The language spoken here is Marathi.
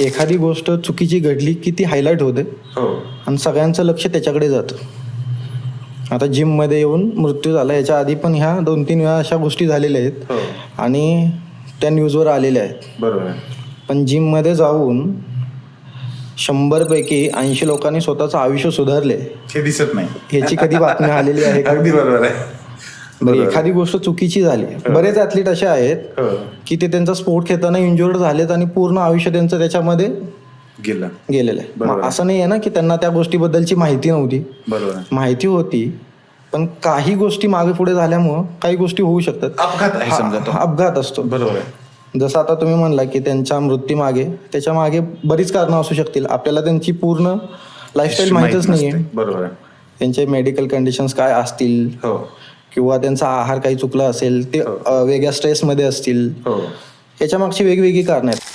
एखादी गोष्ट चुकीची घडली की ती हायलाईट होते हो. आणि सगळ्यांचं लक्ष त्याच्याकडे जातं. आता जिममध्ये येऊन मृत्यू झाला याच्या आधी पण ह्या दोन तीन वेळा अशा गोष्टी झालेल्या आहेत. हो. आणि त्या न्यूजवर आलेल्या आहेत. बरोबर पण जिममध्ये जाऊन शंभरपैकी ऐंशी लोकांनी स्वतःचं आयुष्य सुधारले हे दिसत नाही. ह्याची कधी बातमी आलेली आहे अगदी बरोबर आहे. बरोबर. एखादी गोष्ट चुकीची झाली. बरेच ॲथलीट असे आहेत हो. की ते त्यांचा स्पोर्ट खेळताना इंजुर्ड झालेत आणि पूर्ण आयुष्य त्यांचं त्याच्यामध्ये गेलं. गेलेलं आहे. मग असं नाही आहे ना की त्यांना त्या गोष्टीबद्दलची माहिती नव्हती. बरोबर. आहे माहिती होती पण काही गोष्टी मागे पुढे झाल्यामुळं काही गोष्टी होऊ शकतात. अपघात आहे समजा तो. हा अपघात असतो. बरोबर आहे. जसं आता तुम्ही म्हणला की त्यांच्या मृत्यूमागे त्याच्यामागे बरीच कारणं असू शकतील. आपल्याला त्यांची पूर्ण लाईफस्टाईल माहीतच माहीत नाहीये नसते. बरोबर आहे. त्यांचे मेडिकल कंडिशन्स काय असतील? हो. किंवा त्यांचा आहार काही चुकला असेल ते अ, वेगळ्या स्ट्रेसमध्ये असतील. हो. याच्या मागची वेगवेगळी कारणं आहेत.